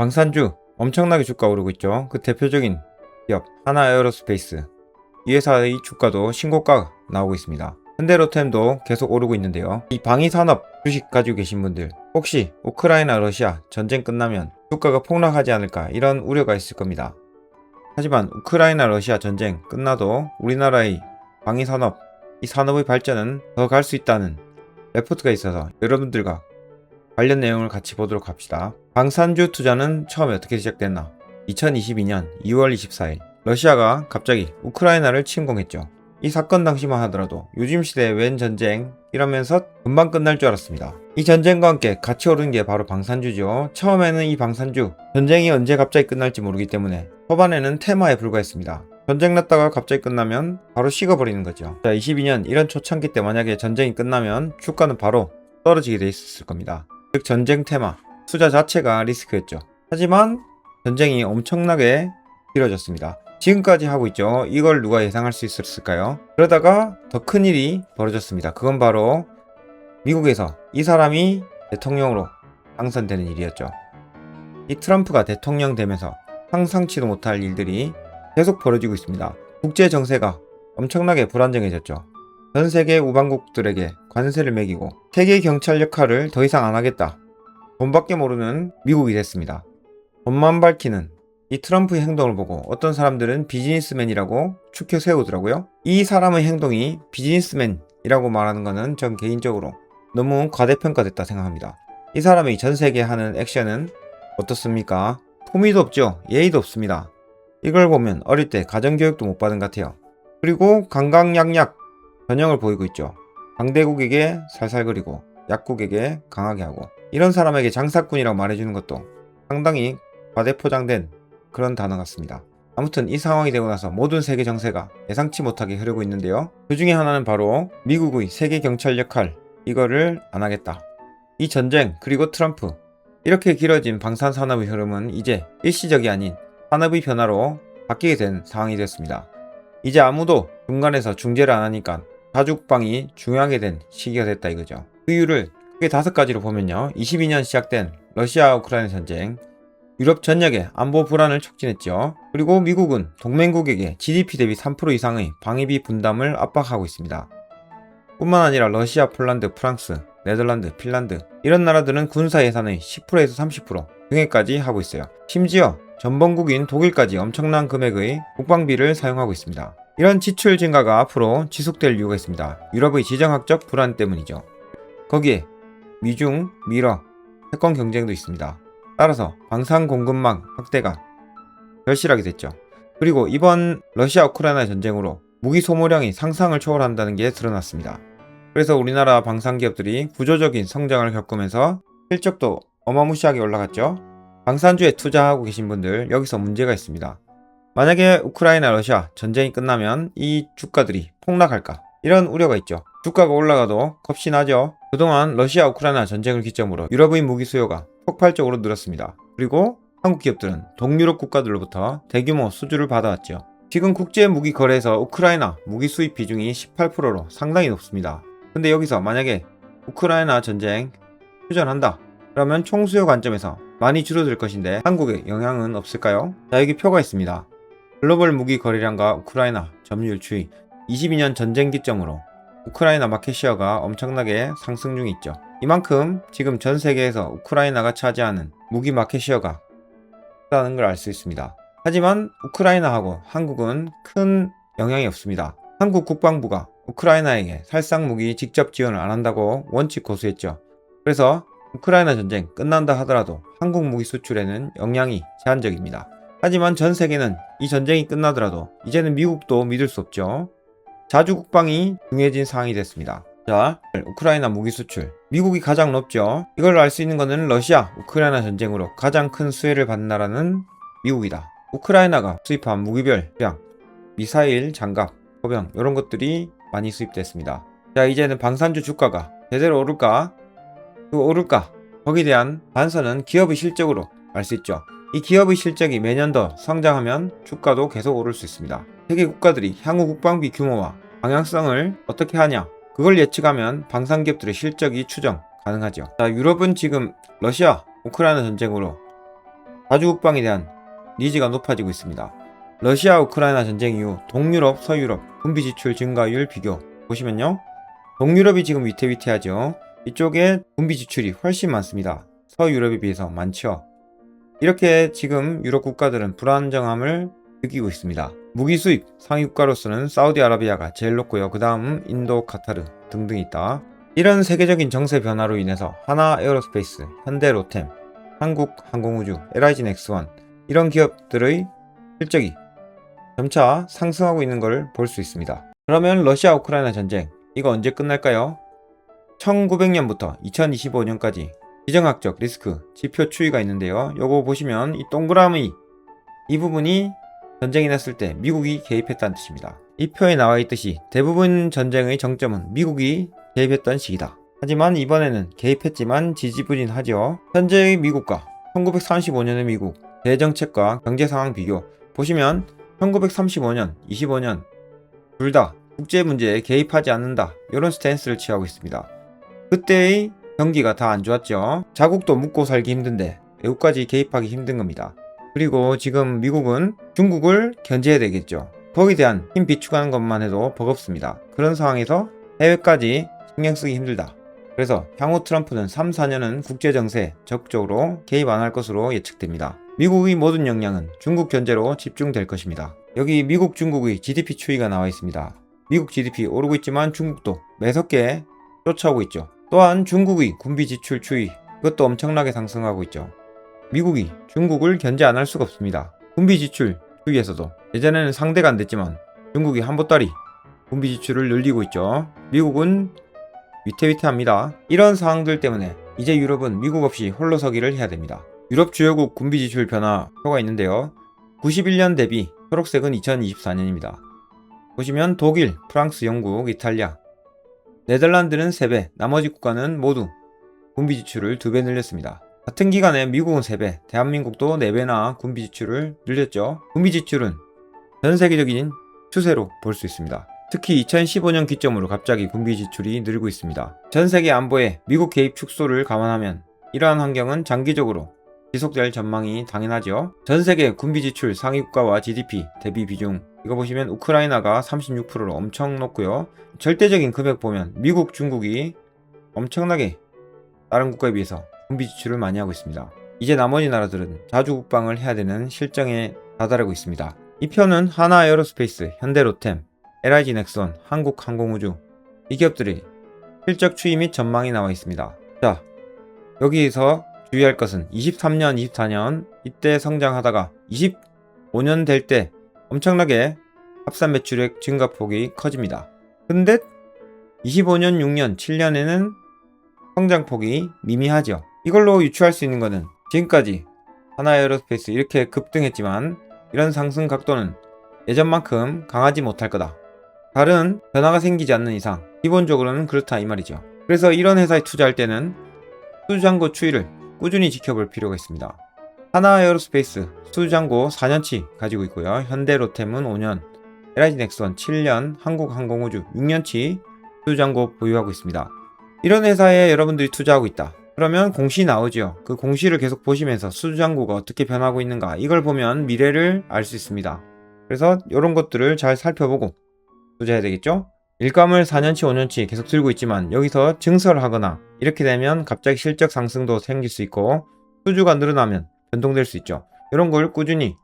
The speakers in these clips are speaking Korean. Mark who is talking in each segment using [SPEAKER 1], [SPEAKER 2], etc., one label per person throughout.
[SPEAKER 1] 방산주 엄청나게 주가 오르고 있죠. 그 대표적인 기업 하나 에어로스페이스 이 회사의 주가도 신고가 나오고 있습니다. 현대로템도 계속 오르고 있는데요. 이 방위산업 주식 가지고 계신 분들 혹시 우크라이나 러시아 전쟁 끝나면 주가가 폭락하지 않을까 이런 우려가 있을 겁니다. 하지만 우크라이나 러시아 전쟁 끝나도 우리나라의 방위산업 이 산업의 발전은 더 갈 수 있다는 레포트가 있어서 여러분들과 관련 내용을 같이 보도록 합시다. 방산주 투자는 처음에 어떻게 시작됐나? 2022년 2월 24일 러시아가 갑자기 우크라이나를 침공했죠. 이 사건 당시만 하더라도 요즘 시대에 웬 전쟁 이러면서 금방 끝날 줄 알았습니다. 이 전쟁과 함께 같이 오른 게 바로 방산주죠. 처음에는 이 방산주 전쟁이 언제 갑자기 끝날지 모르기 때문에 초반에는 테마에 불과했습니다. 전쟁 났다가 갑자기 끝나면 바로 식어버리는 거죠. 자, 22년 이런 초창기 때 만약에 전쟁이 끝나면 주가는 바로 떨어지게 돼 있었을 겁니다. 즉 전쟁 테마 투자 자체가 리스크였죠. 하지만 전쟁이 엄청나게 길어졌습니다. 지금까지 하고 있죠. 이걸 누가 예상할 수 있었을까요? 그러다가 더 큰 일이 벌어졌습니다. 그건 바로 미국에서 이 사람이 대통령으로 당선되는 일이었죠. 이 트럼프가 대통령 되면서 상상치도 못할 일들이 계속 벌어지고 있습니다. 국제 정세가 엄청나게 불안정해졌죠. 전 세계 우방국들에게 관세를 매기고 세계 경찰 역할을 더 이상 안 하겠다. 돈밖에 모르는 미국이 됐습니다. 돈만 밝히는 이 트럼프의 행동을 보고 어떤 사람들은 비즈니스맨이라고 추켜 세우더라고요. 이 사람의 행동이 비즈니스맨이라고 말하는 것은 전 개인적으로 너무 과대평가됐다 생각합니다. 이 사람이 전 세계에 하는 액션은 어떻습니까? 품위도 없죠. 예의도 없습니다. 이걸 보면 어릴 때 가정교육도 못 받은 것 같아요. 그리고 강강약약 전형을 보이고 있죠. 강대국에게 살살거리고 약국에게 강하게 하고 이런 사람에게 장사꾼이라고 말해주는 것도 상당히 과대포장된 그런 단어 같습니다. 아무튼 이 상황이 되고 나서 모든 세계 정세가 예상치 못하게 흐르고 있는데요. 그 중에 하나는 바로 미국의 세계 경찰 역할 이거를 안 하겠다. 이 전쟁 그리고 트럼프 이렇게 길어진 방산 산업의 흐름은 이제 일시적이 아닌 산업의 변화로 바뀌게 된 상황이 됐습니다. 이제 아무도 중간에서 중재를 안 하니까 가죽방이 중요하게 된 시기가 됐다 이거죠. 그 이유를 크게 다섯 가지로 보면요. 22년 시작된 러시아 우크라이나 전쟁, 유럽 전역의 안보 불안을 촉진했죠. 그리고 미국은 동맹국에게 GDP 대비 3% 이상의 방위비 분담을 압박하고 있습니다. 뿐만 아니라 러시아, 폴란드, 프랑스, 네덜란드, 핀란드 이런 나라들은 군사 예산의 10%에서 30% 등에까지 하고 있어요. 심지어 전범국인 독일까지 엄청난 금액의 국방비를 사용하고 있습니다. 이런 지출 증가가 앞으로 지속될 이유가 있습니다. 유럽의 지정학적 불안 때문이죠. 거기에 미중, 미러, 패권 경쟁도 있습니다. 따라서 방산 공급망 확대가 절실하게 됐죠. 그리고 이번 러시아 우크라이나 전쟁으로 무기 소모량이 상상을 초월한다는 게 드러났습니다. 그래서 우리나라 방산 기업들이 구조적인 성장을 겪으면서 실적도 어마무시하게 올라갔죠. 방산주에 투자하고 계신 분들 여기서 문제가 있습니다. 만약에 우크라이나 러시아 전쟁이 끝나면 이 주가들이 폭락할까? 이런 우려가 있죠. 주가가 올라가도 겁이 나죠. 그동안 러시아 우크라이나 전쟁을 기점으로 유럽의 무기 수요가 폭발적으로 늘었습니다. 그리고 한국 기업들은 동유럽 국가들로부터 대규모 수주를 받아왔죠. 지금 국제 무기 거래에서 우크라이나 무기 수입 비중이 18%로 상당히 높습니다. 근데 여기서 만약에 우크라이나 전쟁 휴전한다. 그러면 총수요 관점에서 많이 줄어들 것인데 한국에 영향은 없을까요? 자 여기 표가 있습니다. 글로벌 무기 거래량과 우크라이나 점유율 추이 22년 전쟁 기점으로 우크라이나 마켓시어가 엄청나게 상승 중에 있죠. 이만큼 지금 전 세계에서 우크라이나가 차지하는 무기 마켓시어가 크다는 걸 알 수 있습니다. 하지만 우크라이나하고 한국은 큰 영향이 없습니다. 한국 국방부가 우크라이나에게 살상 무기 직접 지원을 안 한다고 원칙 고수했죠. 그래서 우크라이나 전쟁 끝난다 하더라도 한국 무기 수출에는 영향이 제한적입니다. 하지만 전 세계는 이 전쟁이 끝나더라도 이제는 미국도 믿을 수 없죠. 자주 국방이 중요해진 상황이 됐습니다. 자, 우크라이나 무기 수출. 미국이 가장 높죠. 이걸 알수 있는 것은 러시아, 우크라이나 전쟁으로 가장 큰 수혜를 받는 나라는 미국이다. 우크라이나가 수입한 무기별 량, 미사일, 장갑, 포병 이런 것들이 많이 수입됐습니다. 자, 이제는 방산주 주가가 제대로 오를까? 그 오를까? 거기에 대한 단서는 기업의 실적으로 알 수 있죠. 이 기업의 실적이 매년 더 성장하면 주가도 계속 오를 수 있습니다. 세계 국가들이 향후 국방비 규모와 방향성을 어떻게 하냐? 그걸 예측하면 방산기업들의 실적이 추정 가능하죠. 자, 유럽은 지금 러시아, 우크라이나 전쟁으로 자주 국방에 대한 니즈가 높아지고 있습니다. 러시아 우크라이나 전쟁 이후 동유럽, 서유럽 군비 지출 증가율 비교 보시면요. 동유럽이 지금 위태위태하죠. 이쪽에 군비 지출이 훨씬 많습니다. 서유럽에 비해서 많죠. 이렇게 지금 유럽 국가들은 불안정함을 느끼고 있습니다. 무기 수입 상위 국가로서는 사우디아라비아가 제일 높고요. 그 다음 인도, 카타르 등등 있다. 이런 세계적인 정세 변화로 인해서 하나 에어로스페이스, 현대 로템, 한국 항공우주, LIG 넥스원 이런 기업들의 실적이 점차 상승하고 있는 걸 볼 수 있습니다. 그러면 러시아 우크라이나 전쟁 이거 언제 끝날까요? 1900년부터 2025년까지 지정학적 리스크 지표 추이가 있는데요. 요거 보시면 이 동그라미 이 부분이 전쟁이 났을 때 미국이 개입했다는 뜻입니다. 이 표에 나와 있듯이 대부분 전쟁의 정점은 미국이 개입했던 시기다. 하지만 이번에는 개입했지만 지지부진하죠. 현재의 미국과 1935년의 미국 대정책과 경제 상황 비교 보시면 1935년, 25년 둘 다 국제 문제에 개입하지 않는다 이런 스탠스를 취하고 있습니다. 그때의 경기가 다 안 좋았죠. 자국도 묵고 살기 힘든데 외국까지 개입하기 힘든 겁니다. 그리고 지금 미국은 중국을 견제해야 되겠죠. 거기에 대한 힘 비축하는 것만 해도 버겁습니다. 그런 상황에서 해외까지 신경 쓰기 힘들다. 그래서 향후 트럼프는 3, 4년은 국제 정세에 적극적으로 개입 안 할 것으로 예측됩니다. 미국의 모든 역량은 중국 견제로 집중될 것입니다. 여기 미국 중국의 GDP 추이가 나와 있습니다. 미국 GDP 오르고 있지만 중국도 매섭게 쫓아오고 있죠. 또한 중국의 군비 지출 추이 그것도 엄청나게 상승하고 있죠. 미국이 중국을 견제 안 할 수가 없습니다. 군비 지출 추이에서도 예전에는 상대가 안 됐지만 중국이 한 보따리 군비 지출을 늘리고 있죠. 미국은 위태위태합니다. 이런 상황들 때문에 이제 유럽은 미국 없이 홀로 서기를 해야 됩니다. 유럽 주요국 군비 지출 변화 표가 있는데요. 91년 대비 초록색은 2024년입니다. 보시면 독일, 프랑스, 영국, 이탈리아, 네덜란드는 3배, 나머지 국가는 모두 군비 지출을 2배 늘렸습니다. 같은 기간에 미국은 3배, 대한민국도 4배나 군비 지출을 늘렸죠. 군비 지출은 전 세계적인 추세로 볼 수 있습니다. 특히 2015년 기점으로 갑자기 군비 지출이 늘고 있습니다. 전 세계 안보에 미국 개입 축소를 감안하면 이러한 환경은 장기적으로 지속될 전망이 당연하죠. 전 세계 군비 지출 상위 국가와 GDP 대비 비중 이거 보시면 우크라이나가 36%로 엄청 높고요. 절대적인 금액 보면 미국, 중국이 엄청나게 다른 국가에 비해서 군비 지출을 많이 하고 있습니다. 이제 나머지 나라들은 자주 국방을 해야 되는 실정에 다다르고 있습니다. 이 편은 하나 에어로스페이스, 현대로템, LIG 넥선, 한국항공우주 이 기업들이 실적 추이 및 전망이 나와 있습니다. 자, 여기에서 주의할 것은 23년, 24년 이때 성장하다가 25년 될 때 엄청나게 합산 매출액 증가폭이 커집니다. 근데 25년, 6년, 7년에는 성장폭이 미미하죠. 이걸로 유추할 수 있는 것은 지금까지 하나 에어로스페이스 이렇게 급등했지만 이런 상승 각도는 예전만큼 강하지 못할 거다. 다른 변화가 생기지 않는 이상 기본적으로는 그렇다 이 말이죠. 그래서 이런 회사에 투자할 때는 수주잔고 추이를 꾸준히 지켜볼 필요가 있습니다. 하나 에어로스페이스 수주잔고 4년치 가지고 있고요. 현대로템은 5년, LIG 넥선 7년, 한국항공우주 6년치 수주잔고 보유하고 있습니다. 이런 회사에 여러분들이 투자하고 있다. 그러면 공시 나오죠. 그 공시를 계속 보시면서 수주잔고가 어떻게 변하고 있는가 이걸 보면 미래를 알 수 있습니다. 그래서 이런 것들을 잘 살펴보고 투자해야 되겠죠? 일감을 4년치, 5년치 계속 들고 있지만 여기서 증설을 하거나 이렇게 되면 갑자기 실적 상승도 생길 수 있고 수주가 늘어나면 변동될 수 있죠. 이런 걸 꾸준히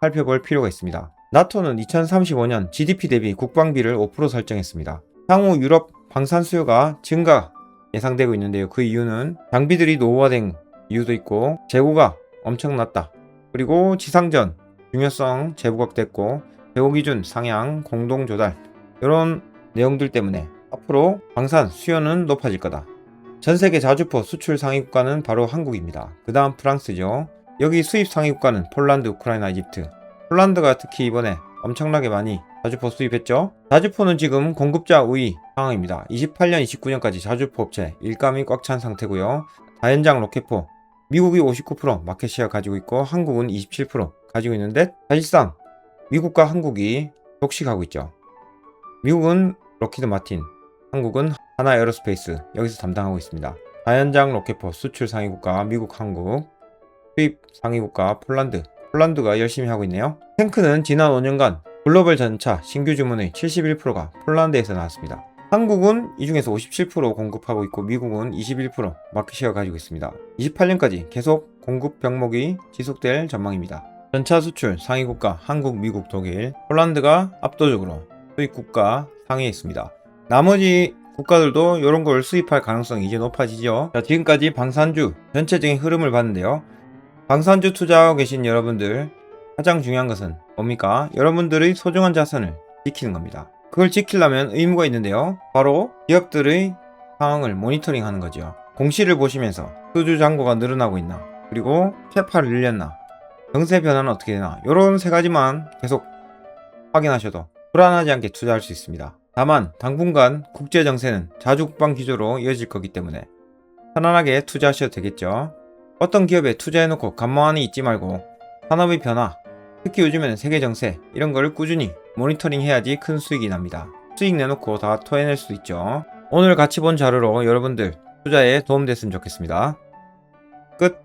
[SPEAKER 1] 살펴볼 필요가 있습니다. 나토는 2035년 GDP 대비 국방비를 5% 설정했습니다. 향후 유럽 방산 수요가 증가 예상되고 있는데요. 그 이유는 장비들이 노후화된 이유도 있고 재고가 엄청 났다. 그리고 지상전 중요성 재부각됐고 재고 기준 상향 공동 조달 이런 내용들 때문에 앞으로 방산 수요는 높아질 거다. 전 세계 자주포 수출 상위 국가는 바로 한국입니다. 그 다음 프랑스죠. 여기 수입 상위 국가는 폴란드, 우크라이나, 이집트. 폴란드가 특히 이번에 엄청나게 많이 자주포 수입했죠. 자주포는 지금 공급자 우위 상황입니다. 28년, 29년까지 자주포 업체 일감이 꽉 찬 상태고요. 다연장 로켓포 미국이 59% 마켓 시어 가지고 있고 한국은 27% 가지고 있는데 사실상 미국과 한국이 독식하고 있죠. 미국은 로키드 마틴, 한국은 하나 에어로스페이스 여기서 담당하고 있습니다. 다연장 로켓포 수출 상위 국가 미국, 한국 수입 상위 국가 폴란드. 폴란드가 열심히 하고 있네요. 탱크는 지난 5년간 글로벌 전차 신규 주문의 71%가 폴란드에서 나왔습니다. 한국은 이 중에서 57% 공급하고 있고 미국은 21% 마켓시어 가지고 있습니다. 28년까지 계속 공급 병목이 지속될 전망입니다. 전차 수출 상위 국가 한국, 미국, 독일, 폴란드가 압도적으로 수입 국가 상위에 있습니다. 나머지 국가들도 이런 걸 수입할 가능성이 이제 높아지죠. 자, 지금까지 방산주 전체적인 흐름을 봤는데요. 방산주 투자하고 계신 여러분들 가장 중요한 것은 뭡니까? 여러분들의 소중한 자산을 지키는 겁니다. 그걸 지키려면 의무가 있는데요. 바로 기업들의 상황을 모니터링 하는 거죠. 공시를 보시면서 수주 잔고가 늘어나고 있나, 그리고 캐파를 늘렸나, 정세 변화는 어떻게 되나, 이런 세 가지만 계속 확인하셔도 불안하지 않게 투자할 수 있습니다. 다만 당분간 국제 정세는 자주국방 기조로 이어질 거기 때문에 편안하게 투자하셔도 되겠죠. 어떤 기업에 투자해놓고 간만히 있지 말고 산업의 변화, 특히 요즘에는 세계 정세 이런 걸 꾸준히 모니터링 해야지 큰 수익이 납니다. 수익 내놓고 다 토해낼 수 있죠. 오늘 같이 본 자료로 여러분들 투자에 도움됐으면 좋겠습니다. 끝.